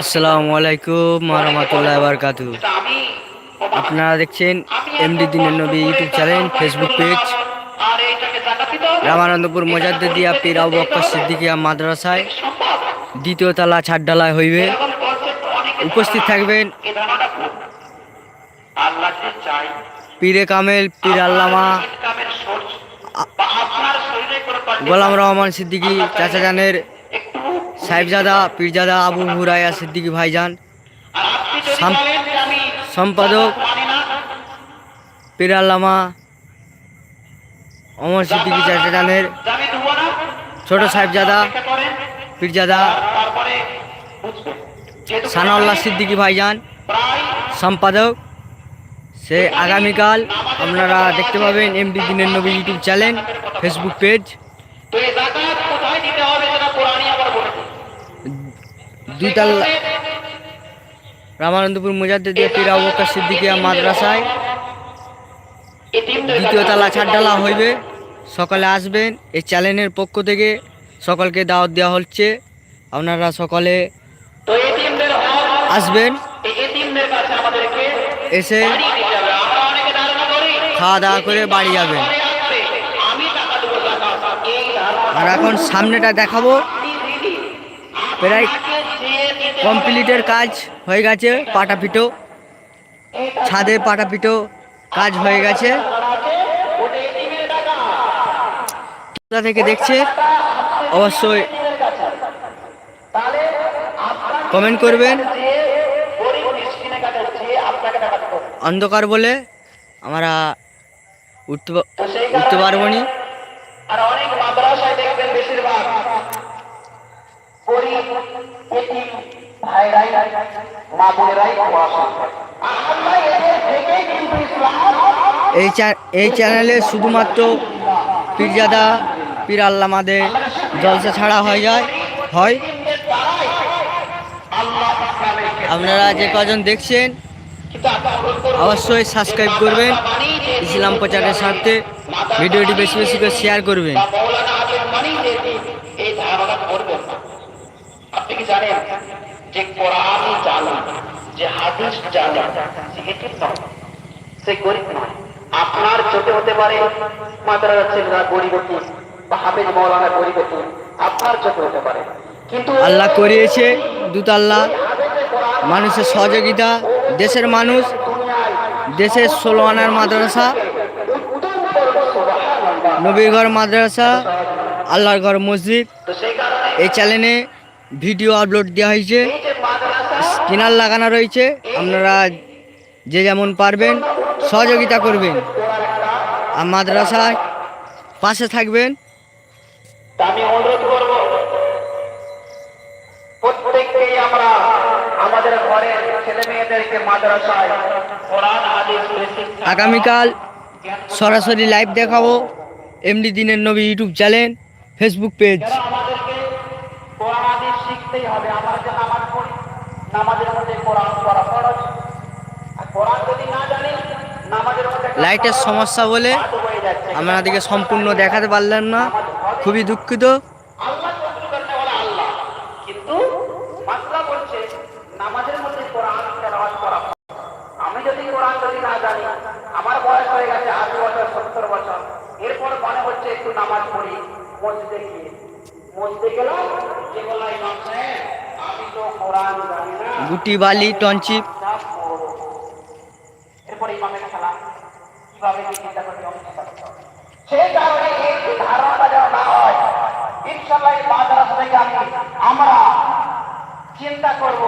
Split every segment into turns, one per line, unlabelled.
আসসালামু আলাইকুম রহমতুল্লাহ বারকাতু আপনারা দেখছেন এমডি দিনের নবী YouTube channel Facebook page Ramanandapur মজাদ্দিয়া পীর আবু বক্কর সিদ্দিকিয়া মাদ্রাসায় দ্বিতীয় তলা ছাড়ডালায় হইবে। উপস্থিত থাকবেন। পীরে কামেল পীর আল্লামা। গোলাম রহমান সিদ্দিকী, চাচা জানের সাহেবজাদা পীরজাদা আবু হুরায়া সিদ্দিকী ভাইজান। সম্পাদক
না
অমর সিদ্দিকী, চাচা জানের
যে আমি দেবো না
ছোট সাহেবজাদা পীরজাদা সানাউল্লাহ সিদ্দিকী ভাইজান। সম্পাদক সে আগামীকাল আপনারা দেখতে পাবেন এমডি দিনের নবী ইউটিউব চ্যানেল ফেসবুক পেজ
তো এই জাকাত কোথায় দিতে হবে সেটা কোরআনই আবার বলে দিচ্ছে।
দুইতাল রামানন্দপুর মুজাদ্দিদিয়া পীর বকর সিদ্দিকিয়া মাদ্রাসায় দ্বিতীয় তালা ছাড়ডালা হইবে। সকালে আসবেন এই চ্যানেলের পক্ষ থেকে সকলকে দাওয়াত দেওয়া হচ্ছে। আপনারা সকলে আসবেন। এসে
বাড়ি দিতে হবে আমরা অনেকে ধারণা করি
খাওয়া দাওয়া করে বাড়ি যাবেন আর এখন সামনেটা দেখাবো। প্রায় কমপ্লিটের কাজ হয়ে গেছে পাটা পিটো ছাদে পাটা পিটো কাজ হয়ে গেছে। থেকে দেখছে, অবশ্যই কমেন্ট করবেন। অন্ধকার বলে আমরা উঠতে উঠতে পারব নি
আর অনেক মাদ্রাসায় দেখবেন বেশিরভাগ। গরিব এতিম ভাইরাই মা বোনেরাই পড়াশোনা করে। আর আমরা এদের থেকেই কিন্তু ইসলাম।
এই চ্যা- এই চ্যানেলে শুধুমাত্র পীরজাদা পীর আল্লামাদের জলসা ছাড়া হয়ে যায় হয়। আপনারা যে কজন দেখছেন অবশ্যই সাবস্ক্রাইব করবেন। ইসলাম প্রচারের স্বার্থে। ভিডিওটি বেশি বেশি করে শেয়ার করবেন।
যে আপনার চোখে হতে পারে কিন্তু
আল্লাহ করিয়েছে দুতাল্লা মানুষের সহযোগিতা, দেশের মানুষ দেশের ষোলো আনার মাদ্রাসা
উত্তম করব সুবহানাল্লাহ।
নবীর ঘর মাদ্রাসা, আল্লাহর মসজিদ। এই চ্যানেলে ভিডিও আপলোড দেওয়া হয়েছে। স্ক্যানার লাগানো রয়েছে। আপনারা যে যেমন পারবেন সহযোগিতা করবেন। আর মাদ্রাসায় পাশে থাকবেন।
আমি অনুরোধ
আগামীকাল সরাসরি লাইভ দেখাবো এমডি দিনের নবী ইউটিউব চ্যানেল ফেসবুক পেজ
আমাদেরকে
লাইটের সমস্যা বলে আপনাদেরকে সম্পূর্ণ দেখাতে পারলাম না। খুবই দুঃখিত
আল্লাহ কবুল করতে বলে আল্লাহ কিন্তু মাসলা বলছে নামাজের মধ্যে কোরআন তেলাওয়াত করা ফরজ। আমি যদি কোরআন যদি না জানি আমার বয়স হয়ে গেছে আশি বছর সত্তর বছর এরপর মনে হচ্ছে একটু নামাজ পড়ি মসজিদে গিয়ে। মসজিদে গেলাম যে বললাম ইমাম সাহেব আমি তো কোরআন জানি না।
গুটি বালি
সব এরপরে ইমামের খেলা। কীভাবে কি চিন্তা করতে হবে চিন্তা করতে হবে। সেই কারণে এই ধারণাটা যেন না হয় ইনশাল্লাহ এই মাদ্রাসা থেকে আমি আমরা চিন্তা করব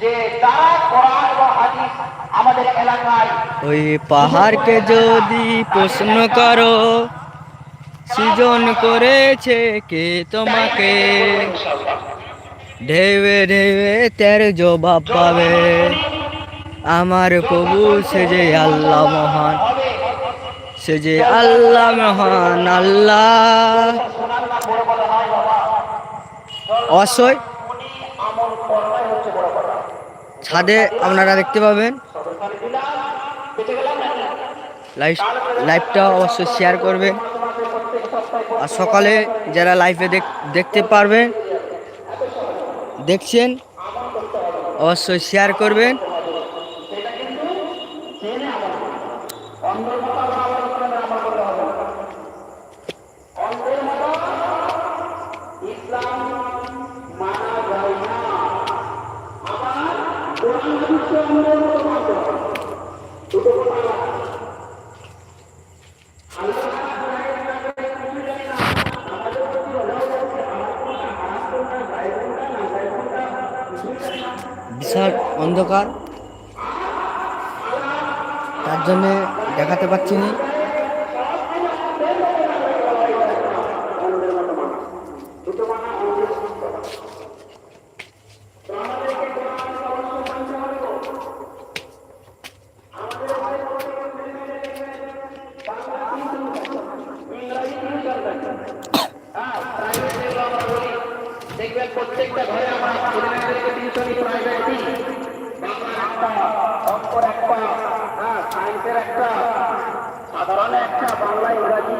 যে যারা কোরআন এবং হাদিস আমাদের এলাকায়
ওই পাহাড়কে যদি প্রশ্ন করো সৃজন করেছে কে তোমাকে? ঢেবে ঢেবে তের জবাব পাবে। আমার প্রভু সে যে আল্লাহ মহান, সে যে আল্লাহ মহান আল্লাহ।
কথা
ছাদে আপনারা দেখতে পাবেন। লাইভ লাইভটা অবশ্যই শেয়ার করবেন। আর সকালে যারা লাইভে দেখতে পারবেন দেখছেন অবশ্যই শেয়ার করবেন। অন্ধকার। তার জন্যে দেখাতে পাচ্ছি না
দেখবেন প্রত্যেকটা ঘরে আমরা ছেলেমেয়েদেরকে টিউশনি প্রাইভেট দিই বাংলার একটা অঙ্কর একটা হ্যাঁ সায়েন্সের একটা সাধারণ একটা বাংলা ইংরাজি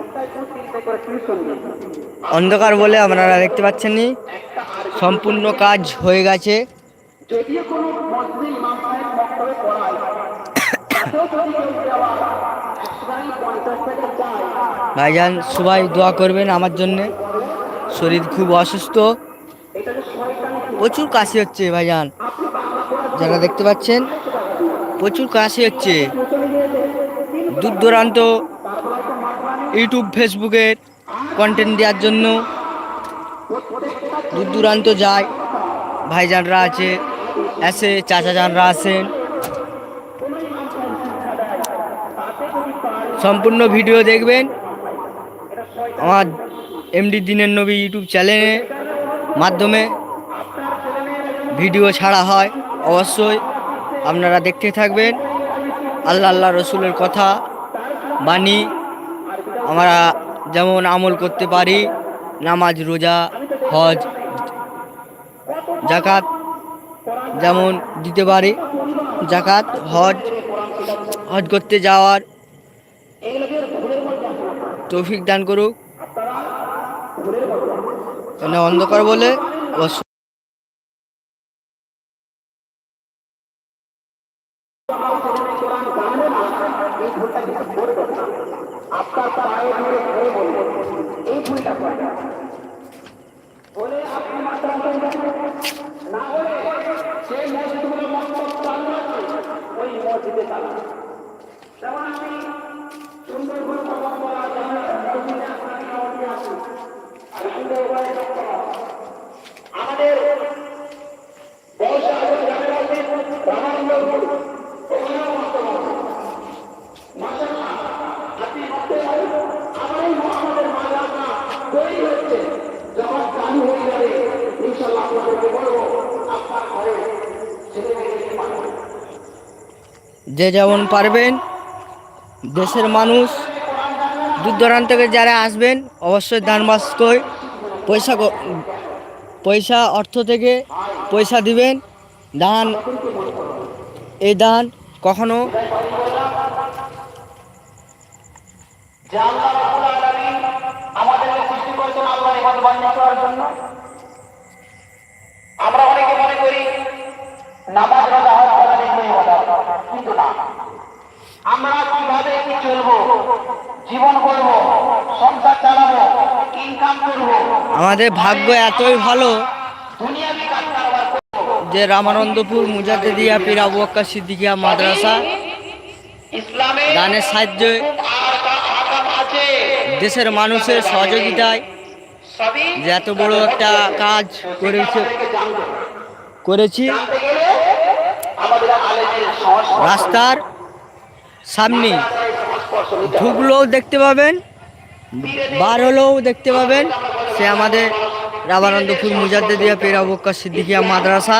ইত্যাদি দু তিনটে করে টিউশন দিই
অন্ধকার বলে আপনারা দেখতে পাচ্ছেন নি। সম্পূর্ণ কাজ হয়ে গেছে। ভাইজান, সবাই দোয়া করবেন আমার জন্যে। শরীর খুব অসুস্থ। প্রচুর কাশি হচ্ছে ভাইজান। যারা দেখতে পাচ্ছেন, প্রচুর কাশি হচ্ছে। দূর দূরান্ত ইউটিউব, ফেসবুকের কন্টেন্ট দেওয়ার জন্য দূর দূরান্ত যায়। ভাইজানরা আছে এসে চাচা জানরা আছেন সম্পূর্ণ ভিডিও দেখবেন। আমার এমডি দিনের নবী ইউটিউব চ্যানেলের মাধ্যমে ভিডিও ছাড়া হয়, অবশ্যই আপনারা দেখতে থাকবেন। আল্লাহ আল্লাহ রসুলের কথা বাণী আমরা যেমন আমল করতে পারি, নামাজ, রোজা, হজ জাকাত যেমন দিতে পারি জাকাত হজ হজ করতে যাওয়ার তৌফিক দান করুক। অন্ধকার বলে অবশ্য
আপনার পায়ে ধরে ধরে বলব এই ভুলটা করে বলে আপনি মাদ্রাসায় যাবেন না হলে সেই মসজিদগুলো আছে ওই মসজিদে চালু যেমন আমি সুন্দরবন ভ্রমণ করা যেমন মসজিদে আপনাকে খাওয়াতে আসি আর সুন্দরবনে আমাদের বর্ষা গ্রামের মধ্যে রামানন্দপুর ওখানেও মন্তব্য মাসাল্লাহ আপনি ভাবতে পারেন আমার এই মোহাম্মদের মাদ্রাসা তৈরি হচ্ছে যখন চালু হয়ে যাবে ইনশাল্লাহ আপনাদেরকে বলব আপনার ঘরে ছেলে মেয়েদেরকে পাঠাবেন
যে যেমন পারবেন, দেশের মানুষ দূর দূরান্ত থেকে যারা আসবেন, অবশ্যই দান বাস্কয় পয়সা পয়সা অর্থ থেকে পয়সা দিবেন। দান এই দান কখনো
আমরা অনেকে মনে করি, নামাজ রোজা হজ করা দেখবে ইবাদত না আমরা কীভাবে কি চলবো? জীবন করব সংসার চালাবো ইনকাম করব?
আমাদের ভাগ্য এতই ভালো যে রামানন্দপুর মুজাদ্দিদিয়া পীর আবু আক্কা সিদ্দিকিয়া মাদ্রাসা দানের সাহায্যে দেশের মানুষের সহযোগিতায় যে এত বড় একটা কাজ করেছে করেছি
জানতে গেলে আমাদের আলেমের সংস্পর্শ
রাস্তার সামনে ঢুকলেও দেখতে পাবেন বার হলেও দেখতে পাবেন। সে আমাদের রাবানন্দপুর মুজাদ্দিয়া পেরাবকা সিদ্দিকিয়া মাদ্রাসা।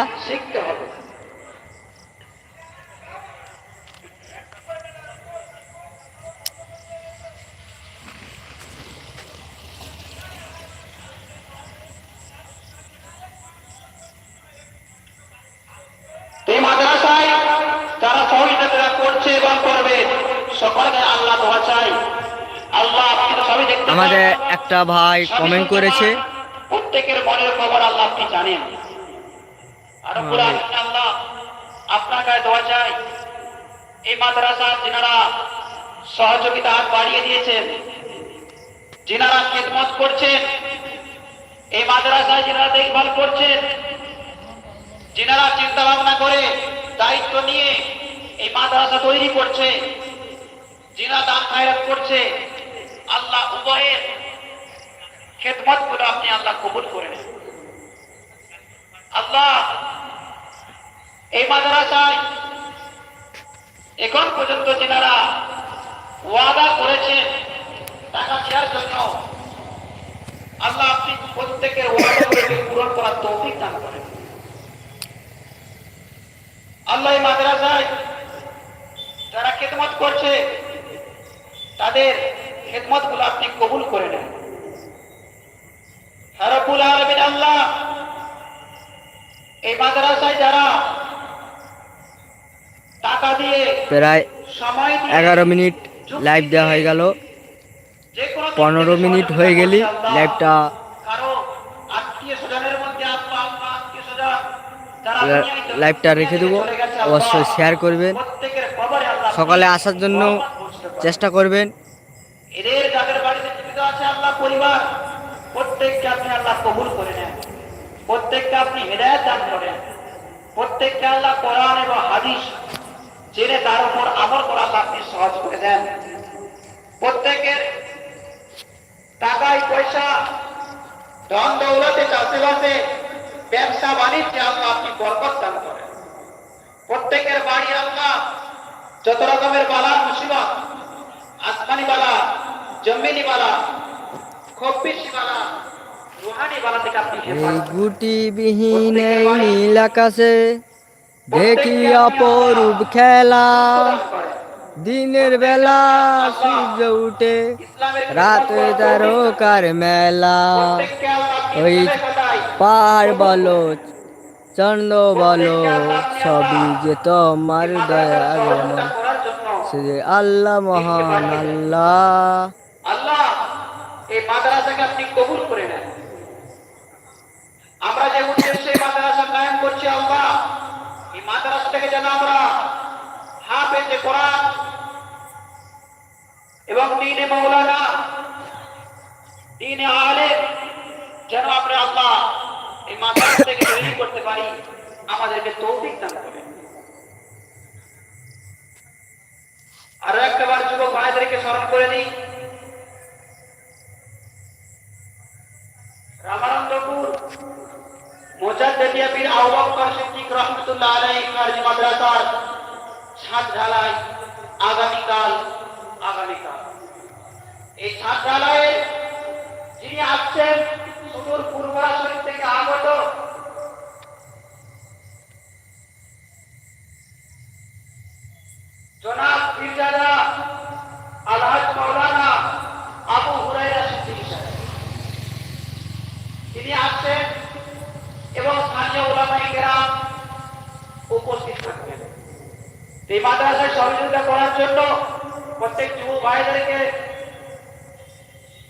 করবে। সকলকে আল্লাহ দোয়া চাই। আল্লাহ
আমাদের একটা ভাই কমেন্ট করেছে।
প্রত্যেকের মনের খবর আল্লাহ আপনি জানেন। আর আল্লাহ আপনার কাছে দোয়া চাই। এই মাদ্রাসার যিনারা সহযোগিতা হাত বাড়িয়ে দিয়েছেন যিনারা খেদমত করছেন এই মাদ্রাসায় যিনারা দেখভাল করছেন যিনারা চিন্তা ভাবনা করে দায়িত্ব নিয়ে এই মাদ্রাসা তৈরি করছে যিনারা দান খায়রাত করছে, আল্লাহ উভয়ের খেদমতগুলো আপনি আল্লাহ কবুল করে নেন। আল্লাহ, এই মাদ্রাসায় এখন পর্যন্ত যেনারা ওয়াদা করেছেন টাকা দেওয়ার জন্য। আল্লাহ আপনি প্রত্যেকের ওয়াদাগুলোকে পূরণ করার তৌফিক দান করেন। আল্লাহ এই মাদ্রাসায় যারা খেদমত করছে তাদের খেদমতগুলো আপনি কবুল করে নেন। হারবুল আলমিন আল্লাহ এই মাদ্রাসায় যারা টাকা দিয়ে
প্রায়
সময়
এগারো মিনিট লাইভ দেওয়া হয়ে গেল। পনেরো মিনিট হয়ে গেলি। লাইভটা লাইভটা রেখে দেবো। অবশ্যই শেয়ার করবেন। সকালে আসার জন্য। চেষ্টা করবেন।
এদের যাদের বাড়িতে আছে, আল্লাহ পরিবার আপনি কবুল করে আপনি করেন আল্লাহ এবং হাদিস তার উপর আপনি সহজ করে দেন। প্রত্যেকের টাকায় পয়সা ব্যবসা, বাণিজ্যে আপনি বরকত দান করেন। প্রত্যেকের বাড়ি আল্লাহ যত রকমের বালা মুসিবত আসমানি বালা জমিনি বালা খব্বিশি বালা
গুটি বিহীন নীল আকাশে দেখি অপরূপ খেলা। দিনের বেলা সূর্য উঠে রাতে তারকার মেলা। ওই পাহাড় বলো চন্দ্র বলো, সবই যে তোমার দয়া
সহযোগিতা করার জন্য
সে আল্লাহ মহান আল্লাহ।
আল্লাহ, এই মাদ্রাসাকে আপনি কবুল করে নেন। আমরা যে উদ্দেশ্যে মাদ্রাসা কায়েম করছি, আল্লাহ, এই মাদ্রাসা থেকে যেন আমরা হাফেজে কোরআন এবং দিনে মৌলানা দিনে আলেম, যেন আমরা আল্লাহ এই মাদ্রাসা তৈরি করতে আমাদেরকে তৌফিক দান করেন। আরও একটাবার যুবক ভাইদেরকে স্মরণ করে দিই। রামানন্দপুর মোজাদ্দেদিয়া পীর আবু বকর সিদ্দিক রহমাতুল্লাহ আলাইহি কারজি মাদ্রাসার ছাদ ঢালাই আগামীকাল আগামীকাল। এই ছাদ ঢালাইয়ে যিনি আসছেন সুদূর আসছেন এবং স্থানীয় ওলামাই উপস্থিত থাকবেন। এই মাদ্রাসায় সহযোগিতা করার জন্য প্রত্যেক যুব ভাইদেরকে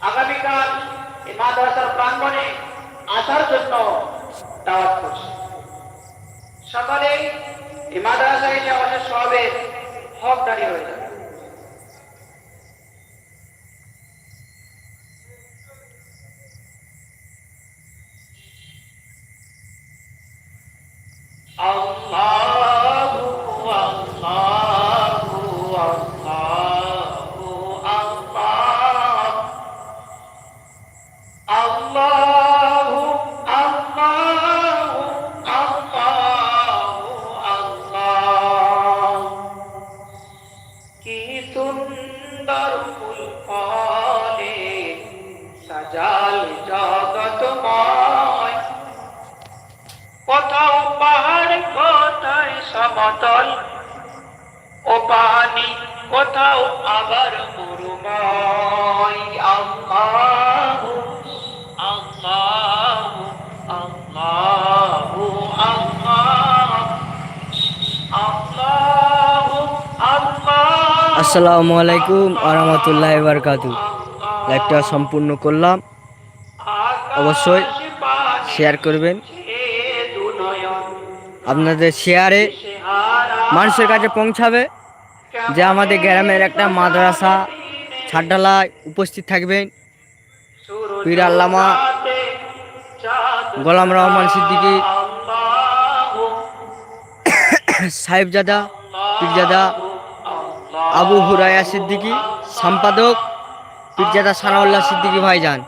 আগামীকাল এই মাদ্রাসার প্রাঙ্গণে আসার জন্য দাওয়াত করছি। সকালে এই মাদ্রাসায় এসে আমাদের সবের হকদারি হয়ে যাবে। আল্লাহু কোথাও আবার মরুময়। আল্লাহ আল্লাহ আল্লাহ আল্লাহ। আল্লাহ আল্লাহ।
আসসালামু আলাইকুম আরহামতুল্লাহ বারকাতু
লাইভটা সম্পূর্ণ করলাম। অবশ্যই শেয়ার করবেন। আপনাদের শেয়ারে মানুষের কাছে পৌঁছাবে। যে আমাদের গ্রামের একটা মাদ্রাসা ছাড্ডালায় উপস্থিত থাকবেন। পীর আল্লামা গোলাম রহমান সিদ্দিকী, সাহেবজাদা, পীরজাদা, আবু হুরায়া সিদ্দিকী, সম্পাদক পীরজাদা সানাউল্লাহ সিদ্দিকী ভাইজান।